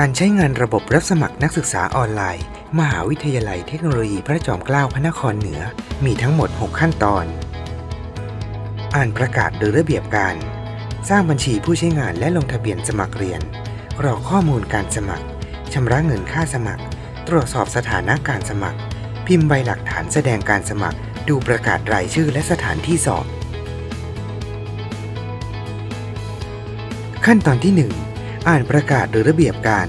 การใช้งานระบบรับสมัครนักศึกษาออนไลน์ มหาวิทยาลัยเทคโนโลยีพระจอมเกล้าพระนครเหนือ มีทั้งหมด 6 ขั้นตอน อ่านประกาศโดยระเบียบการ สร้างบัญชีผู้ใช้งานและลงทะเบียนสมัครเรียนกรอกข้อมูลการสมัครชำระเงินค่าสมัคร ตรวจสอบสถานะการสมัคร พิมพ์ใบหลักฐานแสดงการสมัคร ดูประกาศรายชื่อและสถานที่สอบ ขั้นตอนที่ 1 อ่านประกาศโดยระเบียบการ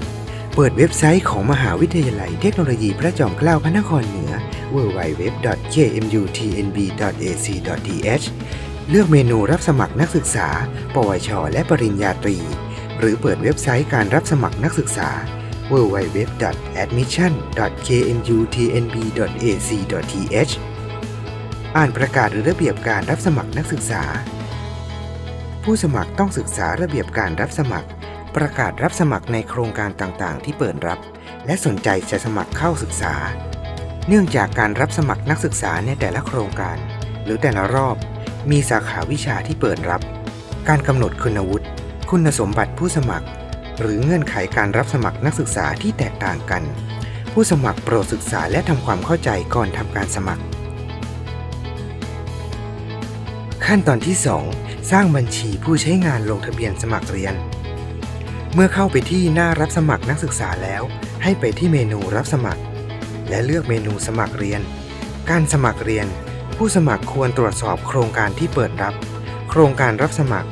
เปิดเว็บไซต์ของมหาวิทยาลัยเทคโนโลยีพระจอมเกล้าพระนครเหนือ www.kmutnb.ac.th เลือกเมนูรับสมัครนักศึกษา ปวช และปริญญาตรี หรือเปิดเว็บไซต์การรับสมัครนักศึกษา www.admission.kmutnb.ac.th อ่านประกาศหรือระเบียบการรับสมัครนักศึกษา ผู้สมัครต้องศึกษาระเบียบการรับสมัคร ประกาศรับสมัครในโครงการต่างๆ ที่เปิดรับ และสนใจจะสมัครเข้าศึกษา เนื่องจากการรับสมัครนักศึกษาในแต่ละโครงการ หรือแต่ละรอบ มีสาขาวิชาที่เปิดรับ การกำหนดคุณวุฒิคุณสมบัติผู้สมัคร หรือเงื่อนไขการรับสมัครนักศึกษาที่แตกต่างกัน ผู้สมัครโปรดศึกษาและทำความเข้าใจก่อนทำการสมัคร ขั้นตอนที่ 2 สร้างบัญชีผู้ใช้งานลงทะเบียนสมัครเรียน เมื่อเข้าไปที่หน้ารับสมัครนักศึกษาแล้ว ให้ไปที่เมนูรับสมัคร และเลือกเมนูสมัครเรียน การสมัครเรียน ผู้สมัครควรตรวจสอบโครงการที่เปิดรับ โครงการรับสมัคร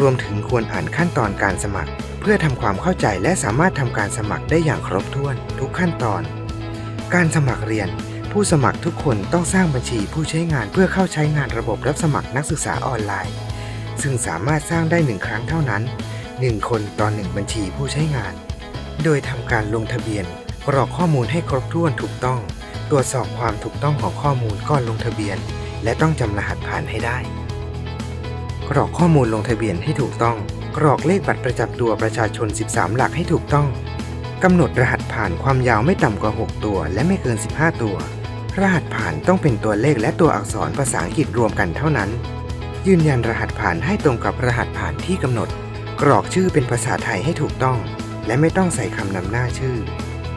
รวมถึงควรอ่านขั้นตอนการสมัคร เพื่อทำความเข้าใจและสามารถทำการสมัครได้อย่างครบถ้วนทุกขั้นตอน การสมัครเรียน ผู้สมัครทุกคนต้องสร้างบัญชีผู้ใช้งานเพื่อเข้าใช้งานระบบรับสมัครนักศึกษาออนไลน์ ซึ่งสามารถสร้างได้หนึ่งครั้งเท่านั้น 1 คนต่อ 1 บัญชีผู้ใช้งาน โดยทำการลงทะเบียนกรอกข้อมูลให้ครบถ้วนถูกต้อง ตรวจสอบความถูกต้องของข้อมูลก่อนลงทะเบียน และต้องจำรหัสผ่านให้ได้ กรอกข้อมูลลงทะเบียนให้ถูกต้อง กรอกเลขบัตรประจำตัวประชาชน 13 หลักให้ถูกต้องกำหนดรหัสผ่านความยาวไม่ต่ำกว่า 6 ตัว และไม่เกิน 15 ตัว รหัสผ่านต้องเป็นตัวเลขและตัวอักษรภาษาอังกฤษรวมกันเท่านั้น ยืนยันรหัสผ่านให้ตรงกับรหัสผ่านที่กำหนด กรอกชื่อเป็นภาษาไทยให้ถูกต้อง และไม่ต้องใส่คำนำหน้าชื่อ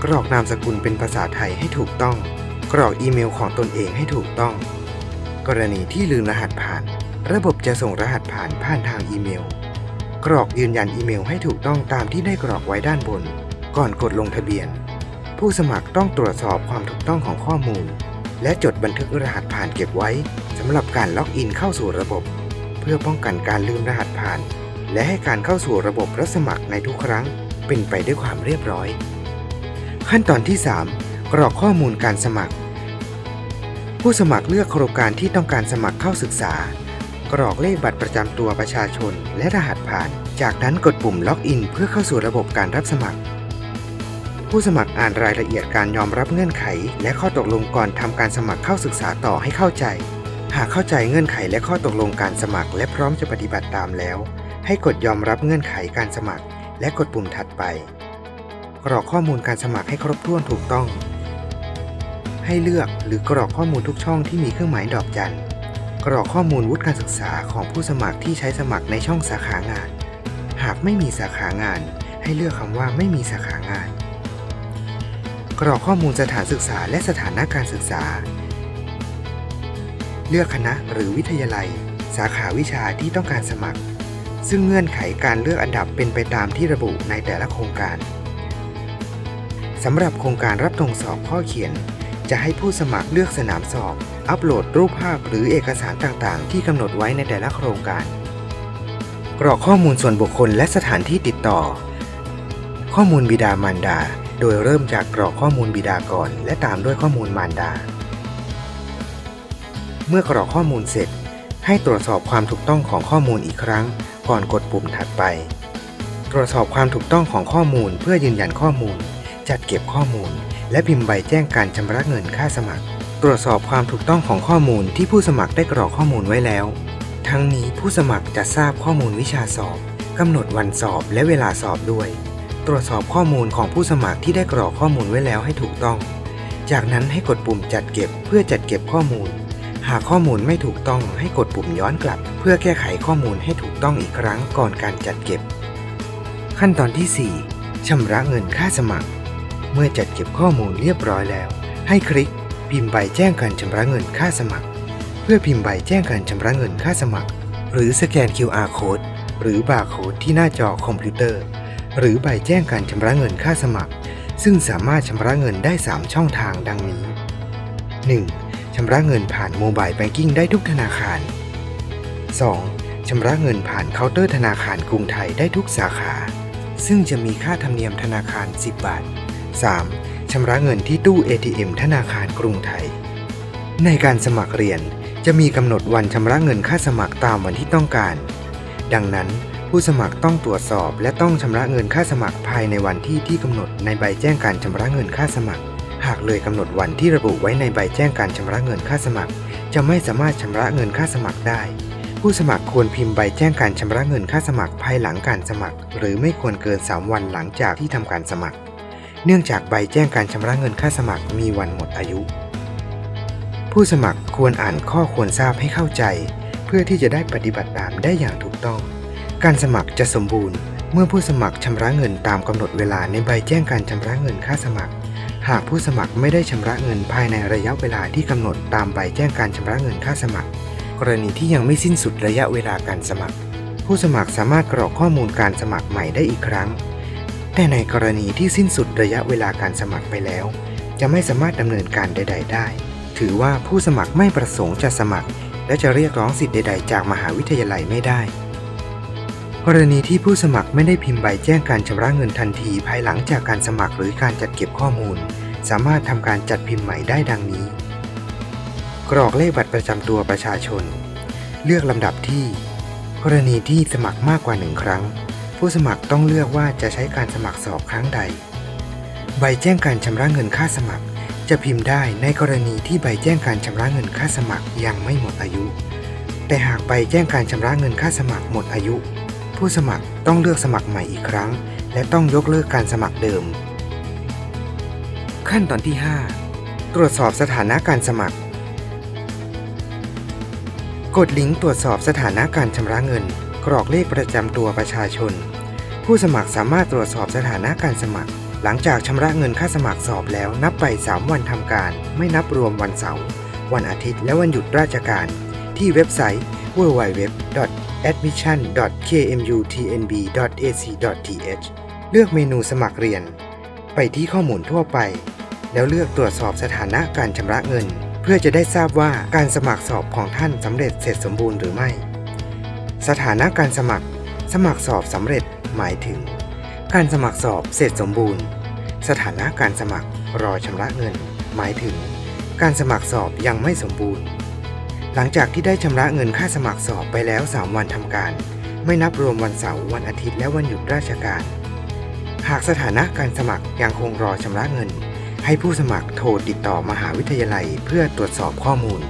กรอกนามสกุลเป็นภาษาไทยให้ถูกต้อง กรอกอีเมลของตนเองให้ถูกต้อง กรณีที่ลืมรหัสผ่าน ระบบจะส่งรหัสผ่านผ่านทางอีเมล กรอกยืนยันอีเมลให้ถูกต้องตามที่ได้กรอกไว้ด้านบน ก่อนกดลงทะเบียน ผู้สมัครต้องตรวจสอบความถูกต้องของข้อมูล และจดบันทึกรหัสผ่านเก็บไว้สำหรับการล็อกอินเข้าสู่ระบบ เพื่อป้องกันการลืมรหัสผ่าน และให้การเข้าสู่ระบบรับสมัครในทุกครั้ง เป็นไปด้วยความเรียบร้อย ขั้นตอนที่ 3 กรอกข้อมูลการสมัคร ผู้สมัครเลือกโครงการที่ต้องการสมัครเข้าศึกษา กรอกเลขบัตรประจำตัวประชาชน และรหัสผ่าน จากนั้นกดปุ่มล็อกอินเพื่อเข้าสู่ระบบการรับสมัคร ผู้สมัครอ่านรายละเอียดการยอมรับเงื่อนไข และข้อตกลงก่อนทำการสมัครเข้าศึกษาต่อให้เข้าใจ หากเข้าใจเงื่อนไขและข้อตกลงการสมัคร และพร้อมจะปฏิบัติตามแล้ว ให้กดยอมรับเงื่อนไขการสมัคร และกดปุ่มถัดไป กรอกข้อมูลการสมัครให้ครบถ้วนถูกต้อง ให้เลือกหรือกรอกข้อมูลทุกช่องที่มีเครื่องหมายดอกจัน กรอกข้อมูลวุฒิการศึกษาของผู้สมัครที่ใช้สมัครในช่องสาขางาน หากไม่มีสาขางาน ให้เลือกคำว่าไม่มีสาขางาน กรอกข้อมูลสถานศึกษาและสถานะการศึกษา เลือกคณะหรือวิทยาลัย สาขาวิชาที่ต้องการสมัคร ซึ่งเงื่อนไขการเลือกอันดับเป็นไปตามที่ระบุในแต่ละโครงการสำหรับโครงการรับตรงสอบข้อเขียน จะให้ผู้สมัครเลือกสนามสอบ อัปโหลดรูปภาพหรือเอกสารต่างๆ ที่กำหนดไว้ในแต่ละโครงการ กรอกข้อมูลส่วนบุคคลและสถานที่ติดต่อ ข้อมูลบิดามารดา โดยเริ่มจากกรอกข้อมูลบิดาก่อน และตามด้วยข้อมูลมารดา เมื่อกรอกข้อมูลเสร็จ ให้ตรวจสอบความถูกต้องของข้อมูลอีกครั้ง ก่อนกดปุ่มถัดไป ตรวจสอบความถูกต้องของข้อมูลเพื่อยืนยันข้อมูล จัดเก็บข้อมูล และพิมพ์ใบแจ้งการชำระเงินค่าสมัคร ตรวจสอบความถูกต้องของข้อมูลที่ผู้สมัครได้กรอกข้อมูลไว้แล้ว ทั้งนี้ผู้สมัครจะทราบข้อมูลวิชาสอบกำหนดวันสอบและเวลาสอบด้วย ตรวจสอบข้อมูลของผู้สมัครที่ได้กรอกข้อมูลไว้แล้วให้ถูกต้อง จากนั้นให้กดปุ่มจัดเก็บเพื่อจัดเก็บข้อมูล หากข้อมูลไม่ถูกต้องให้กดปุ่มย้อนกลับ เพื่อแก้ไขข้อมูลให้ถูกต้องอีกครั้งก่อนการจัดเก็บ ขั้นตอนที่ 4ชำระเงินค่าสมัคร เมื่อจัดเก็บข้อมูลเรียบร้อยแล้ว ให้คลิก พิมพ์ใบแจ้งการชำระเงินค่าสมัคร เพื่อพิมพ์ใบแจ้งการชำระเงินค่าสมัคร หรือสแกน QR code หรือบาร์โค้ดที่หน้าจอคอมพิวเตอร์ หรือใบแจ้งการชำระเงินค่าสมัคร ซึ่งสามารถชำระเงินได้ 3 ช่องทางดังนี้ 1. ชำระเงินผ่านโมบายแบงกิ้งได้ทุกธนาคาร 2. ชำระเงินผ่านเคาน์เตอร์ธนาคารกรุงไทยได้ทุกสาขา ซึ่งจะมีค่าธรรมเนียมธนาคาร 10 บาท 3. ชำระเงินที่ตู้ ATM ธนาคารกรุงไทย ในการสมัครเรียนจะมีกำหนดวันชำระเงินค่าสมัครตามวันที่ต้องการ ดังนั้นผู้สมัครต้องตรวจสอบและต้องชำระเงินค่าสมัครภายในวันที่ที่กำหนดในใบแจ้งการชำระเงินค่าสมัคร หากเลยกำหนดวันที่ระบุไว้ในใบแจ้งการชำระเงินค่าสมัคร จะไม่สามารถชำระเงินค่าสมัครได้ ผู้สมัครควรพิมพ์ใบแจ้งการชำระเงินค่าสมัครภายหลังการสมัคร หรือไม่ควรเกิน 3 วันหลังจากที่ทำการสมัคร เนื่องจากใบแจ้งการชำระเงินค่าสมัครมีวันหมดอายุ ผู้สมัครควรอ่านข้อควรทราบให้เข้าใจ เพื่อที่จะได้ปฏิบัติตามได้อย่างถูกต้อง การสมัครจะสมบูรณ์ เมื่อผู้สมัครชำระเงินตามกำหนดเวลาในใบแจ้งการชำระเงินค่าสมัคร หากผู้สมัครไม่ได้ชำระเงินภายในระยะเวลาที่กำหนดตามใบแจ้งการชำระเงินค่าสมัคร กรณีที่ยังไม่สิ้นสุดระยะเวลาการสมัคร ผู้สมัครสามารถกรอกข้อมูลการสมัครใหม่ได้อีกครั้ง แต่ในกรณีที่สิ้นสุดระยะเวลาการสมัครไปแล้ว จะไม่สามารถดำเนินการใด ๆ ได้ ถือว่าผู้สมัครไม่ประสงค์จะสมัคร และจะเรียกร้องสิทธิ์ใด ๆ จากมหาวิทยาลัยไม่ได้ กรณีที่ผู้สมัครไม่ได้พิมพ์ใบแจ้งการชำระเงินทันทีภายหลังจากการสมัครหรือการจัดเก็บข้อมูล สามารถทำการจัดพิมพ์ใหม่ได้ดังนี้ กรอกเลขบัตรประจำตัวประชาชน เลือกลำดับที่ กรณีที่สมัครมากกว่าหนึ่งครั้ง ผู้สมัครต้องเลือกว่าจะใช้การสมัครสอบครั้งใด ใบแจ้งการชำระเงินค่าสมัคร จะพิมพ์ได้ในกรณีที่ใบแจ้งการชำระเงินค่าสมัครยังไม่หมดอายุ แต่หากใบแจ้งการชำระเงินค่าสมัครหมดอายุ ผู้สมัครต้องเลือกสมัครใหม่อีกครั้ง และต้องยกเลิกการสมัครเดิม ขั้นตอนที่ 5 ตรวจสอบสถานะการสมัคร กดลิงก์ตรวจสอบสถานะการชำระเงิน กรอกเลขประจำตัวประชาชน ผู้สมัครสามารถตรวจสอบสถานะการสมัคร หลังจากชำระเงินค่าสมัครสอบแล้วนับไป 3 วันทำการ ไม่นับรวมวันเสาร์วันอาทิตย์และวันหยุดราชการ ที่เว็บไซต์ www. admission.kmutnb.ac.th เลือกเมนูสมัครเรียน ไปที่ข้อมูลทั่วไป แล้วเลือกตรวจสอบสถานะการชำระเงิน เพื่อจะได้ทราบว่าการสมัครสอบของท่านสำเร็จเสร็จสมบูรณ์หรือไม่ สถานะการสมัคร สมัครสอบสำเร็จหมายถึง การสมัครสอบเสร็จสมบูรณ์ สถานะการสมัครรอชำระเงิน หมายถึง การสมัครสอบยังไม่สมบูรณ์ หลังจากที่ได้ชำระเงินค่าสมัครสอบไปแล้ว 3 วันทำการ ไม่นับรวมวันเสาร์วันอาทิตย์และวันหยุดราชการ หากสถานะการสมัครยังคงรอชำระเงิน ให้ผู้สมัครโทรติดต่อมหาวิทยาลัยเพื่อตรวจสอบข้อมูล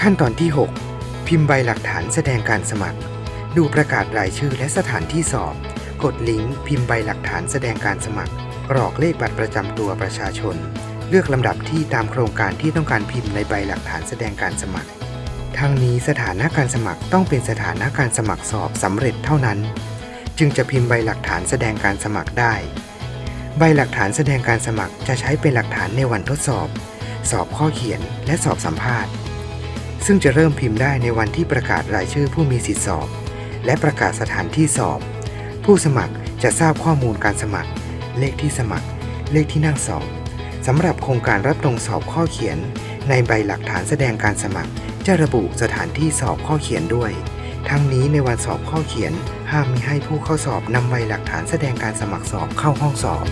ขั้นตอนที่ 6 พิมพ์ใบหลักฐานแสดงการสมัคร ดูประกาศรายชื่อและสถานที่สอบ กดลิงก์พิมพ์ใบหลักฐานแสดงการสมัครกรอกเลขบัตรประจำตัวประชาชน เลือกลำดับที่ตามโครงการที่ต้องการพิมพ์ในใบหลักฐานแสดงการสมัคร ทั้งนี้สถานะการสมัครต้องเป็นสถานะการสมัครสอบสำเร็จเท่านั้น จึงจะพิมพ์ใบหลักฐานแสดงการสมัครได้ ใบหลักฐานแสดงการสมัครจะใช้เป็นหลักฐานในวันทดสอบ สอบข้อเขียนและสอบสัมภาษณ์ ซึ่งจะเริ่มพิมพ์ได้ในวันที่ประกาศรายชื่อผู้มีสิทธิสอบ และประกาศสถานที่สอบ ผู้สมัครจะทราบข้อมูลการสมัคร เลขที่สมัคร เลขที่นั่งสอบ สำหรับโครงการรับรองสอบข้อเขียน ในใบหลักฐานแสดงการสมัคร จะระบุสถานที่สอบข้อเขียนด้วย ทั้งนี้ในวันสอบข้อเขียน ห้ามมิให้ผู้เข้าสอบนำใบหลักฐานแสดงการสมัครสอบเข้าห้องสอบ